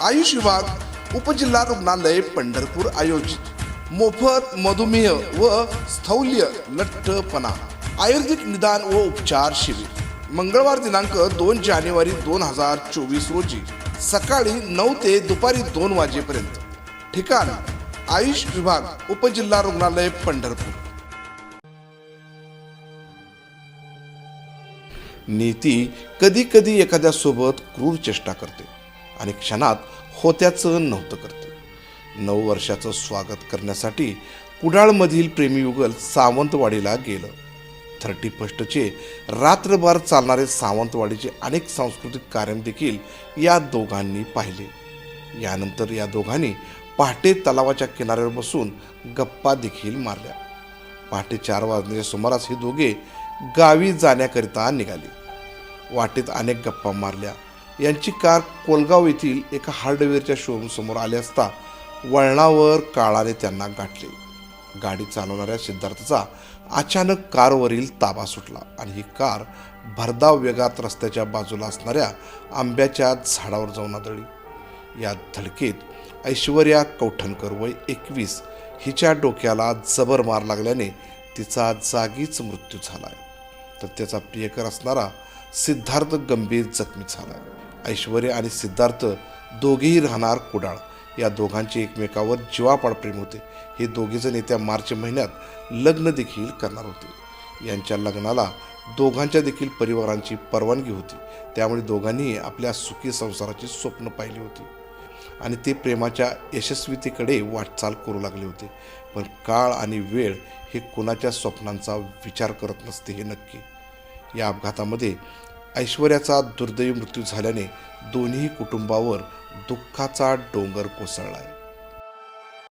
आयुष विभाग उपजिल्हा रुग्णालय पंढरपूर आयोजित. मोफत मधुमेह व स्थौल्य लठ्ठपणा. आयुर्वेदिक निदान व उपचार शिबिर. मंगळवार दिनांक दोन जानेवारी दोन हजार चोवीस रोजी. सकाळी नऊ ते दुपारी दोन वाजेपर्यंत. ठिकाण आयुष विभाग उपजिल्हा रुग्णालय पंढरपूर. नीती कधी कधी एखाद्यासोबत क्रूर चेष्टा करते. आणि क्षणात होत्याचं नव्हतं करते नऊ वर्षाचं स्वागत करण्यासाठी कुडाळमधील प्रेमीयुगल सावंतवाडीला गेलं. थर्टी फर्स्टचे रात्रभर चालणारे सावंतवाडीचे अनेक सांस्कृतिक कार्यक्रम देखील या दोघांनी पाहिले. यानंतर या दोघांनी पहाटे तलावाच्या किनाऱ्यावर बसून गप्पा देखील मारल्या. पहाटे चार वाजण्याच्या सुमारास हे दोघे गावी जाण्याकरिता निघाले. वाटेत अनेक गप्पा मारल्या. यांची कार कोलगाव येथील एका हार्डवेअरच्या शोरूमसमोर आली असता वळणावर काळाने त्यांना गाठले. गाडी चालवणाऱ्या सिद्धार्थचा अचानक कारवरील ताबा सुटला आणि ही कार भरधाव वेगात रस्त्याच्या बाजूला असणाऱ्या आंब्याच्या झाडावर जाऊन आदळली. या धडकेत ऐश्वर्या कौठणकर वय एकवीस हिच्या डोक्याला जबर मार लागल्याने तिचा जागीच मृत्यू झालाय. तर त्याचा प्रियकर असणारा सिद्धार्थ गंभीर जखमी झाला ऐश्वर्य आणि सिद्धार्थ दोघेही राहणार कुडाळ. या दोघांचे एकमेकावर जीवापाड प्रेम होते. हे दोघेजण येत्या मार्च महिन्यात लग्न देखील करणार होते. यांच्या लग्नाला दोघांच्या देखील परिवारांची परवानगी होती. त्यामुळे दोघांनीही आपल्या सुखी संसाराची स्वप्न पाहिली होती. आणि ते प्रेमाच्या यशस्वीतेकडे वाटचाल करू लागले होते. पण काळ आणि वेळ हे कोणाच्या स्वप्नांचा विचार करत नसते हे नक्की. या अपघातामध्ये ऐश्वर्याचा दुर्दैवी मृत्यू झाल्याने दोन्ही कुटुंबावर दुःखाचा डोंगर कोसळला आहे